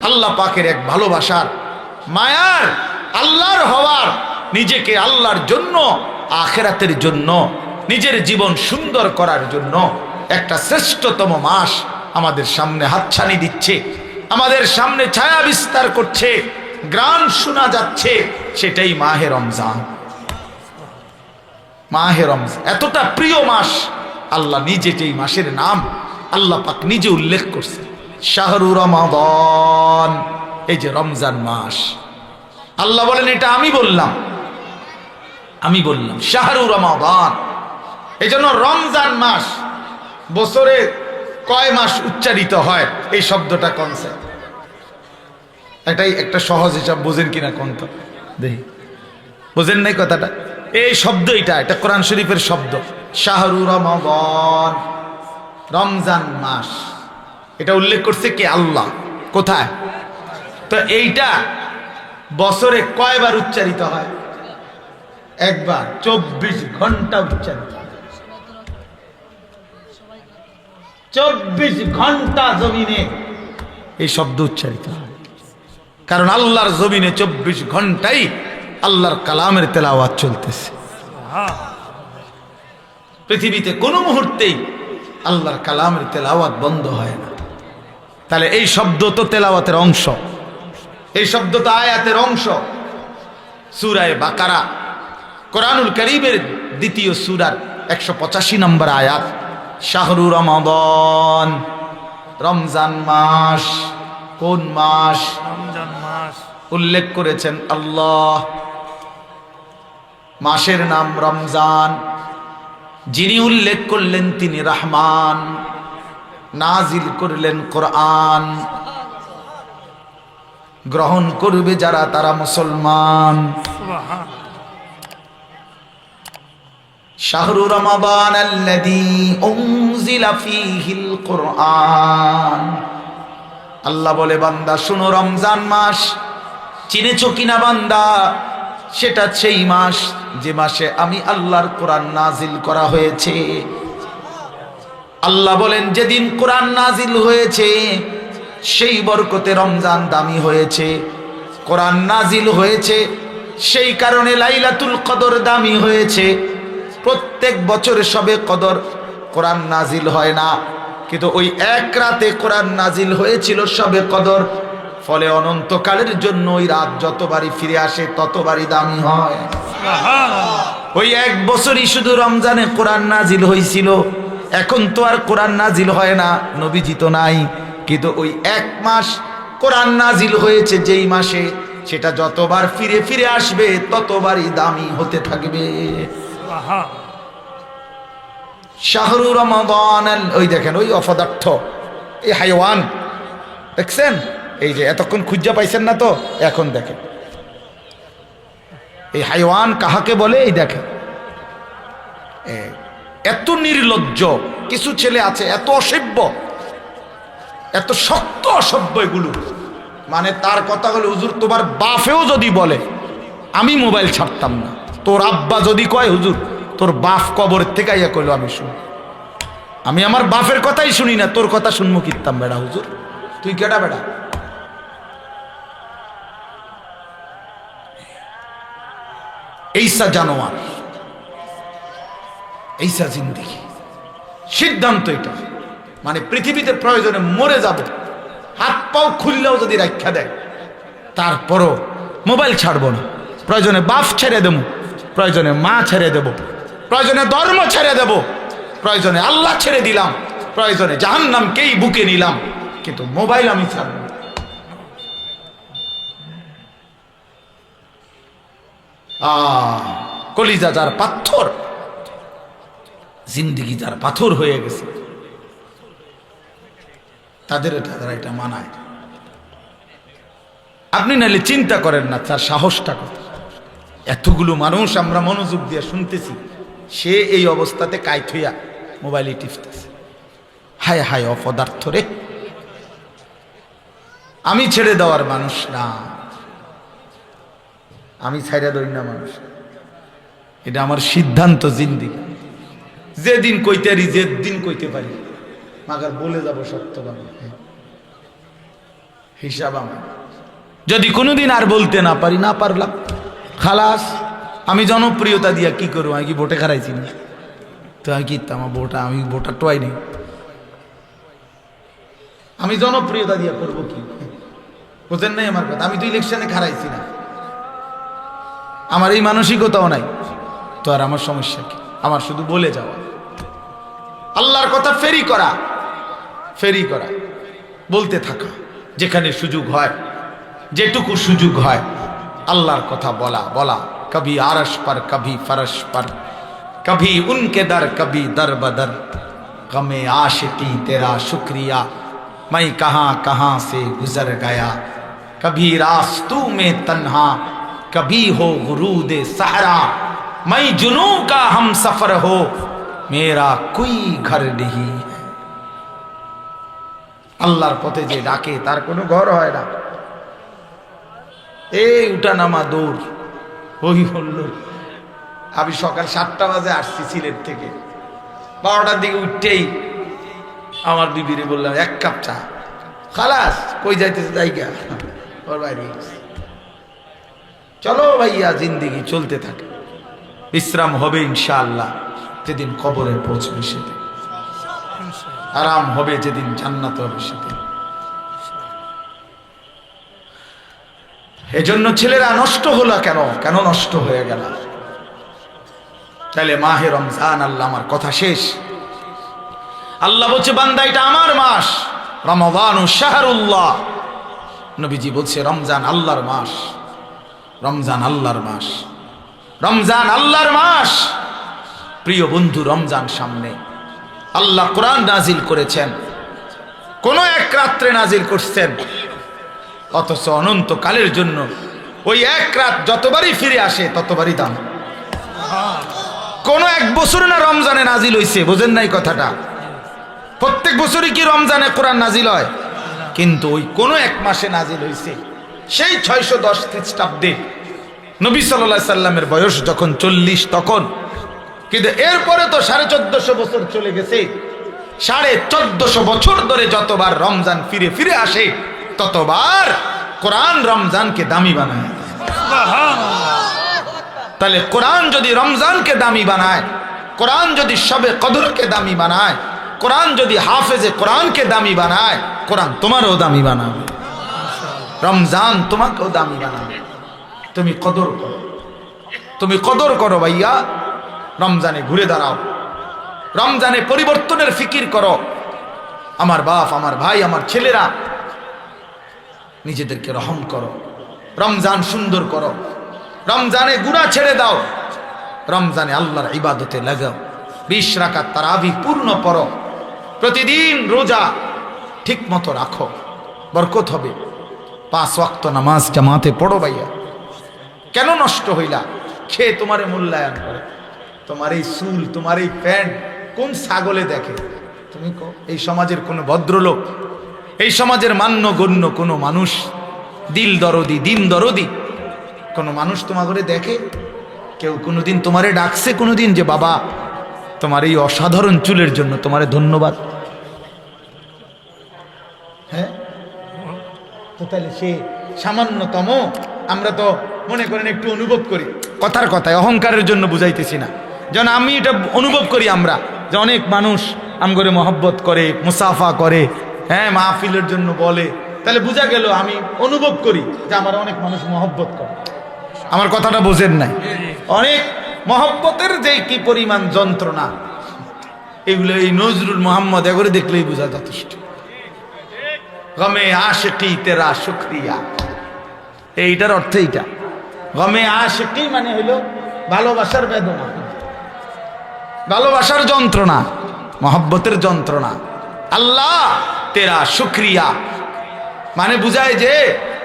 আল্লাহ পাকের এক ভালোবাসার মায়ার, আল্লাহর হওয়ার, নিজেকে আল্লাহর জন্য, আখেরাতের জন্য, নিজের জীবন সুন্দর করার জন্য একটা শ্রেষ্ঠতম মাস আমাদের সামনে হাতছানি দিচ্ছে, আমাদের সামনে ছায়া বিস্তার করছে গ্রাম শোনা যাচ্ছে, সেটাই মাহে রমজান। মাহে রমজান। এতটা প্রিয় মাস, আল্লাহ নিজে যেই মাসের নাম আল্লাহ পাক নিজে উল্লেখ করছে। শাহরু রমাদন। এই যে রমজান মাস। আল্লাহ বলেন, এটা আমি বললাম। আমি বললাম, শাহরু রমাদান। এই জন্য রমজান মাস বছরে কয় মাস উচ্চারিত হয়? এই শব্দটা কনসেপ্ট এটাই একটা সহজ হিসাব, বোঝেন কিনা কোন তো? দেখি। বোঝেন নাই কথাটা? এই শব্দ এটা এটা কোরআন শরীফের শব্দ। শাহরু রমাদান। রমজান মাস। এটা উল্লেখ করছে কে? আল্লাহ। কোথায়? তো এইটা বছরে কয়বার উচ্চারিত হয়? একবার, চব্বিশ ঘণ্টা উচ্চারিত চব্বিশ ঘণ্টা জমিনে এই শব্দ উচ্চারিত হয়। কারণ আল্লাহর জমিনে চব্বিশ ঘন্টাই আল্লাহর কালামের তেলাওয়াত চলতেছে। পৃথিবীতে কোনো মুহূর্তেই আল্লাহর কালামের তেলাওয়াত বন্ধ হয় না। তাহলে এই শব্দ তো তেলাওয়াতের অংশ। এই শব্দ তো আয়াতের অংশ। সুরায় বাকারা কোরআনুল করিমের দ্বিতীয় সুরার একশো পঁচাশি নম্বর আয়াত শাহরু রমাদন রমজান মাস কোন মাস? রমজান মাস। উল্লেখ করেছেন আল্লাহ। মাসের নাম রমজান। যিনি উল্লেখ করলেন তিনি রহমান। নাজিল করলেন কোরআন। গ্রহণ করবে যারা তারা মুসলমান। শাহরু ফীহিল কুরআন। আল্লাহ বলে, বান্দা, শুনো, রমজান মাস চিনেছো কিনা বান্দা? সেটা সেই মাস যে মাসে আমি আল্লাহর কোরআন নাজিল করা হয়েছে। আল্লাহ বলেন যেদিন কোরআন নাজিল হয়েছে সেই বরকতে রমজান দামি হয়েছে। কোরআন নাজিল হয়েছে সেই কারণে লাইলাতুল কদর দামি হয়েছে। প্রত্যেক বছর সবে কদর কোরআন নাজিল হয় না। কিন্তু ওই এক রাতে কোরআন নাজিল হয়েছিল সবে কদর। ফলে অনন্তকালের জন্য ওই রাত যতবারই ফিরে আসে ততবারই দামি হয়। ওই এক বছরই শুধু রমজানে কোরআন নাজিল হয়েছিল। এখন তো আর কোরআন নাজিল হয় না, নবীজি নাই। কিন্তু ওই এক মাস কোরআন নাজিল হয়েছে যেই মাসে, সেটা যতবার ফিরে ফিরে আসবে, ততবারই দামি হতে থাকবে। শাহরু রমাদান ওই দেখেন, ওই অপদার্থ, এই হাইওয়ান। দেখছেন? এই যে এতক্ষণ খুঁজা পাইছেন না তো? এখন দেখেন। এই হাইওয়ান কাহাকে বলে? এই দেখেন। এত নির্লজ্জ, কিছু ছেলে আছে, এত অসভ্য, এত শক্ত অসভ্য এগুলো। মানে তার কথা হুজুর, তোমার বাফেও যদি বলে, আমি মোবাইল ছাড়তাম না। তোর আব্বা যদি কয়, হুজুর, তোর বাপ কবর থেকে ইয়া কইলো, আমি শুনি। আমি আমার বাপের কথাই শুনি না, তোর কথা শুনব কিতাম বেড়া, হুজুর। তুই কেটা বেড়া? এইসা জানোয়ার এইসা জিন্দিগি। সিদ্ধান্ত এটা। মানে পৃথিবীতে প্রয়োজনে মরে যাব। হাত পাও খুললেও যদি রাখা দেয়, তারপরও মোবাইল ছাড়বো না। প্রয়োজনে বাপ ছেড়ে দেবো, প্রয়োজনে মা ছেড়ে দেব, প্রয়োজনে ধর্ম ছেড়ে দেব, প্রয়োজনে আল্লাহ ছেড়ে দিলাম, প্রয়োজনে জাহান্নামকেই বুকে নিলাম, কিন্তু মোবাইল আমি ছাড়ব কলিজা যার পাথর জিন্দিগি যার পাথর হয়ে গেছে। তাদের এটা তারা এটা মানায়। আপনি নাহলে চিন্তা করেন না, তার সাহসটা কত? এতগুলো মানুষ আমরা মনোযোগ দিয়ে শুনতেছি, সে এই অবস্থাতে কাইত হইয়া মোবাইলে টিপতেছে। হায় হায় অপদার্থ রে। আমি ছেড়ে দেওয়ার মানুষ না। আমি ছেড়ে দই না মানুষ। এটা আমার সিদ্ধান্ত জিন্দিগি। যেদিন কইতে পারি, যেদিন কইতে পারি। মাগার বলে যাব সত্যবান হিসাব আমার। যদি কোনোদিন আর বলতে না পারি, না পারলাম, খালাস, আমি জনপ্রিয়তা দিয়া কি করব? আমি কি ভোটে খারাইছি না? তো আমি কি আমার ভোটা আমি ভোটার টোয়াই নেই। আমি জনপ্রিয়তা দিয়া করব কি? বুঝেন নাই আমার কথা? আমি তো ইলেকশনে খারাইছি না। আমার এই মানসিকতাও নাই। তো আর আমার সমস্যা কি? আমার শুধু বলে যাওয়া আল্লাহর কথা ফেরি করা ফেরি করা বলতে থাকা যেখানে সুযোগ হয় যেটুকু সুযোগ হয় আল্লাহর কথা বলা বলা কবি আরস পর কবি ফরস পর কবি উনকে দর কবি দর বদর গমে आशिकी तेरा शुक्रिया मैं कहाँ कहाँ से गुजर गया कभी रास्तू में तन्हा कभी हो गुरूद सहरा मैं जुनू का हम सफर हो मेरा कोई घर नहीं है আল্লাহর পথে যে ডাকে তার কোনো ঘর হয় না এই উঠা নামা দৌড় ওই বলল আমি সকাল সাতটা বাজে আসছি সিলেট থেকে বারোটার দিকে উঠতেই আমার বিবিরে বললাম এক কাপ চা খালাস কই যাইতেছে জায়গা ওর বাইরে গেছে। চলো ভাইয়া জিন্দিগি চলতে থাকে বিশ্রাম হবে ইনশাআল্লাহ, যেদিন কবরে পৌঁছবে সেদিন। আরাম হবে যেদিন জান্নাত হবে সেদিন। এজন্য ছেলেরা নষ্ট হলো কেন? কেন নষ্ট হয়ে গেল? তাহলে মাহে রমজান, আল্লাহ আমার কথা শেষ। আল্লাহ বলছে, বান্দা, এটা আমার মাস। রমজান ও শাহরুল্লাহ। নবীজি বলছে, রমজান আল্লাহর মাস। রমজান আল্লাহর মাস। রমজান আল্লাহর মাস। প্রিয় বন্ধু, রমজান সামনে। আল্লাহ কোরআন নাজিল করেছেন। কোন এক রাত্রে নাজিল করছেন। অথচ অনন্তকালের জন্য ওই এক রাত যতবারই ফিরে আসে, ততবারই দাম। কোন এক বছর না রমজানে নাজিল হইছে, বোঝেন নাই কথাটা। প্রত্যেক বছরই কি রমজানে কোরআন নাজিল হয়? কিন্তু ওই কোনো এক মাসে নাজিল হইছে। সেই ছয়শো দশ খ্রিস্টাব্দে নবী সাল্লাহ সাল্লামের বয়স যখন চল্লিশ, তখন। কিন্তু এরপরে তো সাড়ে চোদ্দশো বছর চলে গেছে। সাড়ে চোদ্দশো বছর ধরে যতবার রমজান ফিরে ফিরে আসে, ততবার কোরআন রমজানকে দামি বানায়। তাহলে কোরআন যদি রমজানকে দামি বানায়, কোরআন যদি সবে কদরকে দামি বানায়, কোরআন যদি হাফেজে কোরআনকে দামি বানায়, কোরআন তোমারও দামি বানাবে। রমজান তোমাকেও দামি বানাবে। তুমি কদর করো। তুমি কদর করো ভাইয়া। রমজানে ঘুরে দাঁড়াও। রমজানে পরিবর্তনের ফিকির করো। আমার বাপ, আমার ভাই, আমার ছেলেরা, নিজেদেরকে রহম করো। রমজান সুন্দর করো। রমজানে গুণা ছেড়ে দাও। রমজানে আল্লাহর ইবাদতে লাগাও। বিশ রাকাত তারাবি পূর্ণ পড়ো প্রতিদিন রোজা ঠিক মতো রাখো। বরকত হবে। পাঁচ ওয়াক্ত নামাজ জামাতে পড়ো ভাইয়া। কেন নষ্ট হইলা? খেয়ে তোমারে মূল্যায়ন করে? তোমার এই চুল, তোমার এই প্যান্ট কোন ছাগলে দেখে? তুমি কো, এই সমাজের কোনো ভদ্রলোক, এই সমাজের মান্য গণ্য কোনো মানুষ, দিল দরদি, দিন দরদি, কোনো মানুষ তোমা করে দেখে? কেউ কোনোদিন তোমারে ডাকছে কোনোদিন যে, বাবা, তোমার এই অসাধারণ চুলের জন্য তোমারে ধন্যবাদ। হ্যাঁ? তো তাহলে সে সামান্যতম আমরা তো মনে করেন একটু অনুভব করি। কথার কথায়, অহংকারের জন্য বুঝাইতেছি না। যেন আমি এটা অনুভব করি আমরা, যে অনেক মানুষ আম করে মহব্বত করে, মুসাফা করে হ্যাঁ মাহফিলের জন্য বলে। তাহলে বোঝা গেল আমি অনুভব করি যে আমার অনেক মানুষ মহব্বত করে। আমার কথাটা বোঝেন নাই। অনেক মহব্বতের যে কি পরিমাণ যন্ত্রণা, এগুলো এই নজরুল মোহাম্মদ এগুলো দেখলেই বোঝা যথেষ্ট। গমে আশকি তেরা শুক্রিয়া। এইটার অর্থ এইটা। গমে আশকি মানে হইল ভালোবাসার বেদনা। ভালোবাসার যন্ত্রণা, মহব্বতের যন্ত্রণা। আল্লাহ তেরা শুক্রিয়া। মানে বুঝায় যে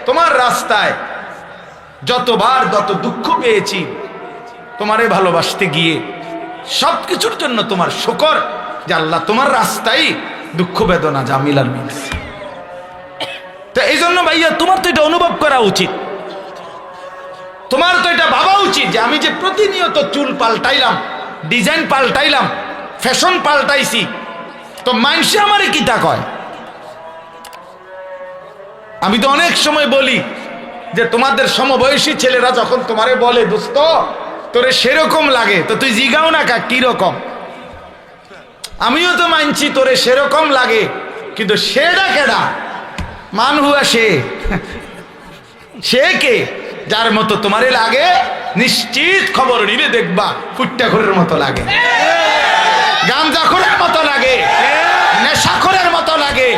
তোমার রাস্তায় যতবার যত দুঃখ পেয়েছি, তোমারে ভালোবাসতে গিয়ে সব কিছুর জন্য তোমার শকর যে আল্লাহ তোমার রাস্তায় দুঃখ, বেদনা জামিলার মিলছে তো এই জন্য ভাইয়া তোমার তো এটা অনুভব করা উচিত। তোমার তো এটা ভাবা উচিত যে আমি যে প্রতিনিয়ত চুল পাল্টাইলাম ডিজাইন পাল্টাইলাম ফ্যাশন পাল্টাইছি, তো মানুষে আমারে কিতা কয়? আমি তো অনেক সময় বলি যে তোমাদের সমবয়সী ছেলেরা যখন তোমারে বলে, দোস্ত, তোরে সেরকম লাগে, তো তুই জিগাও না কা কীরকম আমিও তো মানছি তোরে সেরকম লাগে, কিন্তু সেটা কেডা? মান হুয়া সে। সে কে? যার মতো তোমারে লাগে, নিশ্চিত খবর নিবে দেখবা ফুটটা ঘরের মতো লাগে। গাঞ্জাখোরের মতো লাগে, নেশাখোরের মতো লাগে,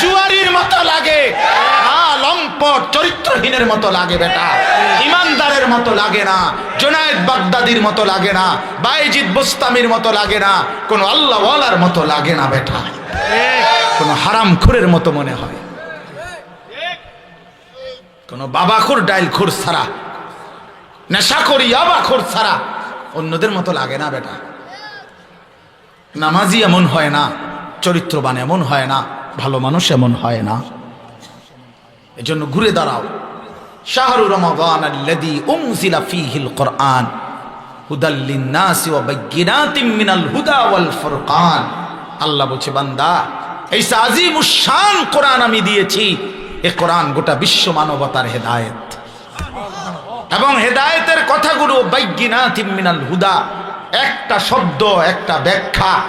জুয়ারির মতো লাগে চরিত্রহীনের মতো লাগে বেটা। ইমানদারের মতো লাগে না, জোনায়েদ বাগদাদির মতো লাগে না, বাইজিদ বোস্তামির মতো লাগে না, কোনো আল্লাহওয়ালার মতো লাগে না বেটা। কোনো হারাম খুরের মতো মনে হয়। কোনো বাবাখোর ডাইল খোর ছাড়া নেশা করি আবাখোর ছাড়া অন্যদের মতো লাগে না বেটা। নামাজি এমন হয় না, চরিত্রবান এমন হয় না, ভালো মানুষ এমন হয় না। এজন্য ঘুরে দাঁড়াও। শাহরু রমাদান আল্লাযী উনজিলা ফীহিল কুরআন হুদাল লিন-নাসি ওয়া বাইয়িনাতিম মিনাল হুদা ওয়াল ফুরকান। আল্লাহ বলছে, বান্দা, এই আজিমুশ শান কোরআন আমি দিয়েছি এ কোরআন গোটা বিশ্ব মানবতার হেদায়েত। এবং হেদায়েতের কথাগুলো মিনাল হুদা, একটা শব্দ, একটা ব্যাখ্যা,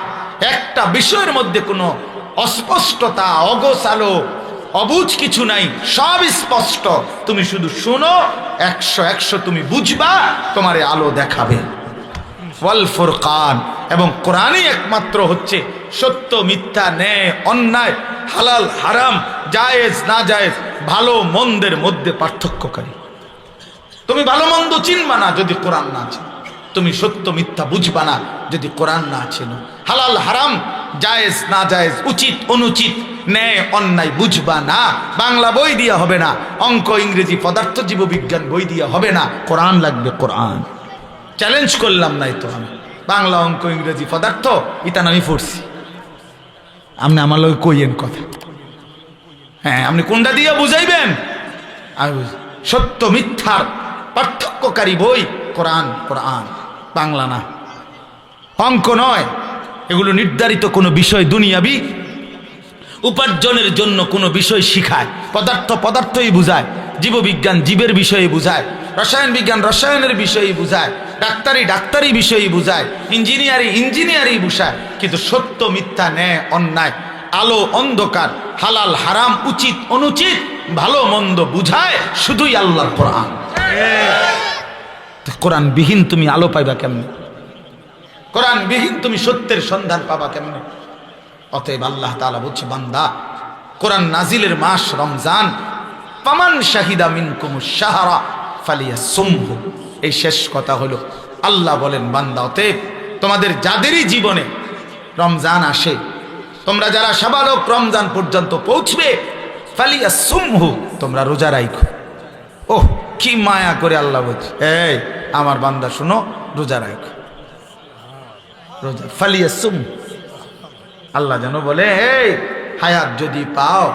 একটা বিষয়ের মধ্যে কোনো অস্পষ্টতা, অগোছালো, অবুঝ কিছু নাই, সব স্পষ্ট। তুমি শুধু শুনো, একশো একশো তুমি বুঝবা, তোমারে আলো দেখাবে। ওয়াল ফুরকান এবং কোরআনই একমাত্র হচ্ছে সত্য, মিথ্যা, ন্যায়, অন্যায়, হালাল, হারাম, জায়েজ না জায়েজ ভালো, মন্দের মধ্যে পার্থক্যকারী। তুমি ভালো, মন্দ চিনবা না যদি কোরআন না ছিল তুমি সত্য, মিথ্যা বুঝবা না যদি কোরআন না ছিল হালাল, হারাম, জায়েজ না জায়েজ উচিত, অনুচিত, ন্যায়, অন্যায় বুঝবা না। বাংলা বই দিয়া হবে না, অঙ্ক, ইংরেজি, পদার্থ, জীববিজ্ঞান বই দিয়া হবে না। কোরআন লাগবে কোরআন। চ্যালেঞ্জ করলাম নাই তো আমি। বাংলা অঙ্ক, ইংরেজি পদার্থ, ইতান আমি পড়ছি। আপনি আমার লোক কইয়েন কথা। হ্যাঁ আপনি কোনটা দিয়ে বুঝাইবেন? বুঝ- সত্য, মিথ্যার পার্থক্যকারী বই, কোরআন কোরআন, বাংলা না। অঙ্ক নয়, এগুলো নির্ধারিত কোনো বিষয় দুনিয়াবি। উপার্জনের জন্য কোনো বিষয় শিখায়। পদার্থ পদার্থই বুঝায়, জীববিজ্ঞান জীবের বিষয়ে বুঝায়। রসায়ন বিজ্ঞান রসায়নের বিষয়ে বুঝায়, ডাক্তারি ডাক্তারি বিষয়ে বুঝায়, ইঞ্জিনিয়ারি ইঞ্জিনিয়ারি বুঝায়, কিন্তু সত্য মিথ্যা ন্যায় অন্যায়, আলো অন্ধকার, হালাল হারাম, উচিত অনুচিত, ভালো মন্দ বুঝায় শুধুই আল্লাহর কোরআন। কোরআন বিহীন তুমি আলো পাইবা কেমনে? কোরআন বিহীন তুমি সত্যের সন্ধান পাবা কেমনে? অতএব আল্লাহ তাআলা বলছে, বান্দা, কোরআন নাজিলের মাস রমজান পামান শাহিদা মিনকুম সাহারা ফালিয়া সুমহু। এই শেষ কথা হলো, আল্লাহ বলেন, বান্দা, অতএব তোমাদের যাদেরই জীবনে রমজান আসে, তোমরা যারা সাবালক রমজান পর্যন্ত পৌঁছবে, ফালিয়া সুমহু, তোমরা রোজা রাইখো। ওহ, কি মায়া করে আল্লাহ বলছি, এই আমার বান্দা, শুনো, রোজা রাখো রোজা, ফালিয়া সুম আল্লাহ যেন বলে, এই হায়াত যদি পাও,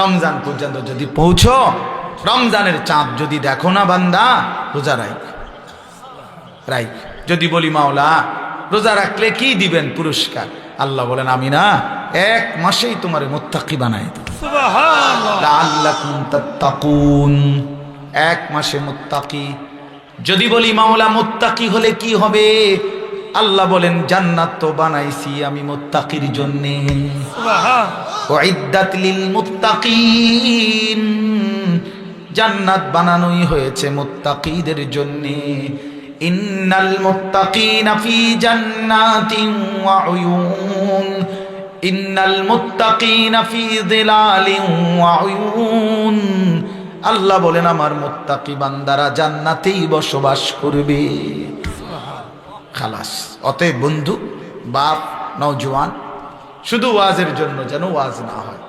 রমজান পর্যন্ত যদি পৌঁছো রমজানের চাঁদ যদি দেখো না বান্দা রোজা রাইখ। রাইখ। যদি বলি মাওলা রোজা রাখলে কি দিবেন পুরস্কার? আল্লাহ বলেন আমি না এক মাসেই তোমার মোত্তাকি তাত্তাকুন। এক মাসে মোত্তাকি। যদি বলি মাওলা মোত্তাকি হলে কি হবে? আল্লাহ বলেন জান্নাত তো বানাইছি আমি মুত্তাকির জন্যে। মুত্তাকিন। জান্নাত বানানোই হয়েছে মুত্তাকিদের জন্য। ইন্নাল মুত্তাকিনা ফি জান্নাতিন ওয়া উয়ুন। ইন্নাল মুত্তাকিনা ফি যিলালিন ওয়া উয়ুন। আল্লাহ বলেন, আমার মুত্তাকি বান্দারা জান্নাতেই বসবাস করবে। খালাস। অতএব বন্ধু, বাপ নওজোয়ান, শুধু ওয়াজের জন্য যেন ওয়াজ না হয়।